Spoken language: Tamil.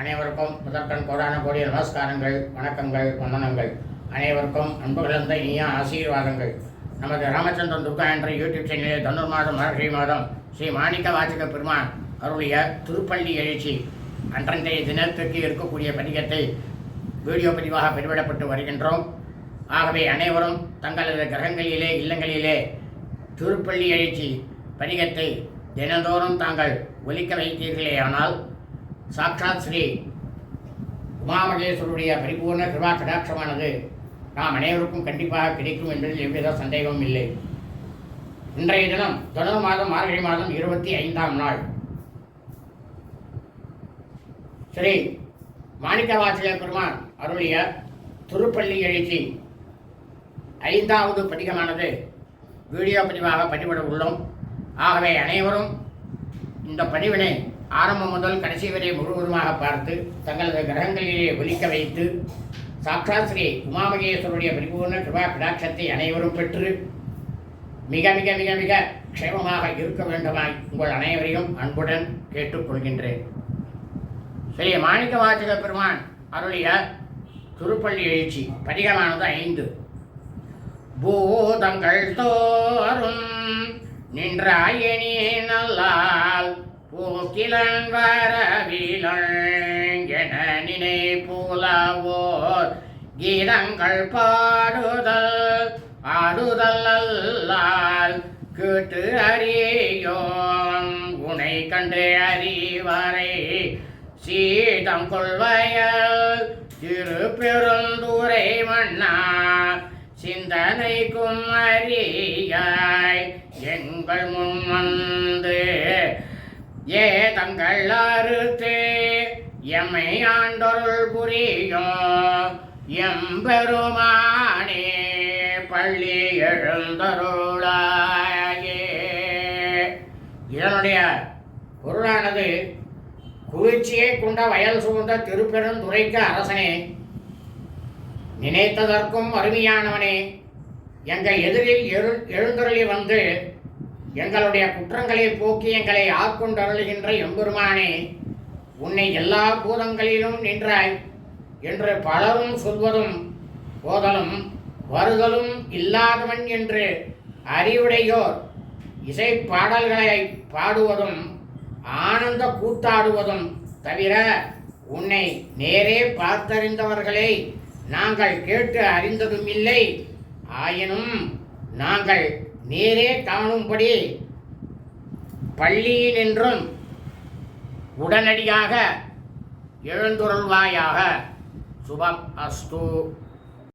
அனைவருக்கும் முதற்கண் கோடான கோடிய நமஸ்காரங்கள் வணக்கங்கள் வந்தனங்கள். அனைவருக்கும் அன்பு கலந்த இனிய ஆசீர்வாதங்கள். நமது ராமச்சந்திரன் துர்கா என்ற யூடியூப் சேனலில் தொண்ணூறு மாதம் மகர்ஷி மாதம் ஸ்ரீ மாணிக்க வாச்சக பெருமான் அருளிய திருப்பள்ளி எழுச்சி அன்றைய தினத்திற்கு இருக்கக்கூடிய பதிகத்தை வீடியோ பதிவாக பதிவிடப்பட்டு வருகின்றோம். ஆகவே அனைவரும் தங்களது கிரகங்களிலே இல்லங்களிலே திருப்பள்ளி எழுச்சி பதிகத்தை தினந்தோறும் தாங்கள் ஒலிக்க வைத்தீர்களேயானால் சாட்சாத் ஸ்ரீ உமாமகேஸ்வருடைய பரிபூர்ண கிருபா கடாட்சமானது நாம் அனைவருக்கும் கண்டிப்பாக கிடைக்கும் என்பதில் எவ்வித சந்தேகமும் இல்லை. இன்றைய தினம் தொடர் மாதம் மார்கழி மாதம் இருபத்தி ஐந்தாம் நாள். ஸ்ரீ மாணிக்கவாசக பெருமான் அருளிய திருப்பள்ளி எழுச்சி ஐந்தாவது பதிகமானது வீடியோ பதிவாக பதிவிட உள்ளோம். ஆகவே அனைவரும் இந்த பதிவினை ஆரம்பம் முதல் கடைசி வரை முழுவதுமாக பார்த்து தங்களது கிரகங்களிலே ஒலிக்க வைத்து சாக்ஷா ஸ்ரீ உமாமகேஸ்வருடைய பரிபூர்ண கிருபா கடாட்சத்தை அனைவரும் பெற்று மிக மிக மிக மிக க்ஷேமமாக இருக்க வேண்டுமாய் உங்கள் அனைவரையும் அன்புடன் கேட்டுக்கொள்கின்றேன். ஸ்ரீ மாணிக்க வாசக பெருமான் அருளிய திருப்பள்ளி எழுச்சி பதிகமானது ஐந்து. பூதங்கள் தோறும் நின்றாயனே நல்லால் பூக்கிலன் வரவிலங்கென நினைப்புலவோர் கீதங்கள் பாடுதல் ஆடுதல் அல்லால் கேட்டு அறியோம் உனை கண்டு அறிவரை சீதம் கொள்வயல் திரு பெருந்துரை மன்னா சிந்தனைக்கும் அறியாய் எங்கள் முன் வந்து. ஏ தங்கள் அறுத்து எம்மை ஆண்டொருள் புரியோ எம்பெருமானே பள்ளி எழுந்தருளாயே. இதனுடைய பொருளானது குளிர்ச்சியை கொண்ட வயல் சூழ்ந்த திருப்பெருந்துறைக்கு அரசனே நினைத்ததற்கும் அருமையானவனே எங்கள் எதிரில் எழு எழுந்தருளி வந்து எங்களுடைய குற்றங்களை போக்கி எங்களை ஆட்கொண்டருளுகின்ற எம்பெருமானே உன்னை எல்லா பூதங்களிலும் நின்றாய் என்று பலரும் சொல்வதும் போதலும் வருதலும் இல்லாதவன் என்று அறிவுடையோர் இசை பாடல்களை பாடுவதும் ஆனந்த கூத்தாடுவதும் தவிர உன்னை நேரே பார்த்தறிந்தவர்களை நாங்கள் கேட்டு அறிந்ததும் இல்லை. ஆயினும் நாங்கள் நேரே காணும்படி பள்ளியினின்றும் உடனடியாக எழுந்துருள்வாயாக சுபம் அஸ்து.